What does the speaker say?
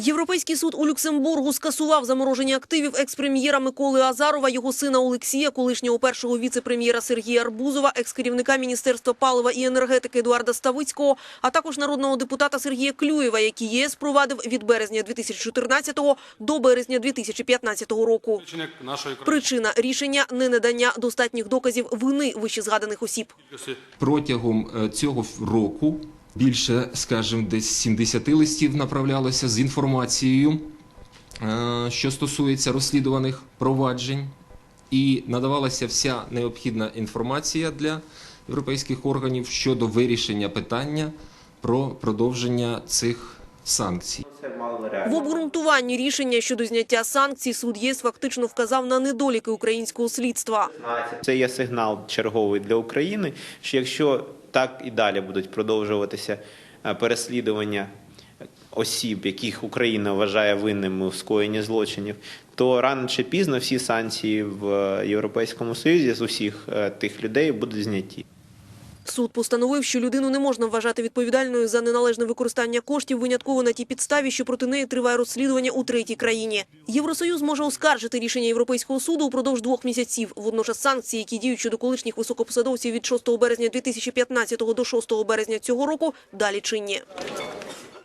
Європейський суд у Люксембургу скасував замороження активів екс-прем'єра Миколи Азарова, його сина Олексія, колишнього першого віце-прем'єра Сергія Арбузова, екс-керівника Міністерства палива і енергетики Едуарда Ставицького, а також народного депутата Сергія Клюєва, який ЄС провадив від березня 2014 до березня 2015 року. Причина рішення – ненадання достатніх доказів вини вищезгаданих осіб. Протягом е, цього року більше, скажімо, десь 70 листів направлялося з інформацією, е, що стосується розслідуваних проваджень, і надавалася вся необхідна інформація для європейських органів щодо вирішення питання про продовження цих санкцій. В обґрунтуванні рішення щодо зняття санкцій суд ЄС фактично вказав на недоліки українського слідства. Це є сигнал черговий для України, що якщо так і далі будуть продовжуватися е, переслідування осіб, яких Україна вважає винними у скоєнні злочинів, то рано чи пізно всі санкції в е, Європейському Союзі з усіх е, тих людей будуть зняті. Суд постановив, що людину не можна вважати відповідальною за неналежне використання коштів винятково на тій підставі, що проти неї триває розслідування у третій країні. Євросоюз може оскаржити рішення Європейського суду упродовж двох місяців. Водночас санкції, які діють щодо колишніх високопосадовців від 6 березня 2015 до 6 березня цього року, далі чинні.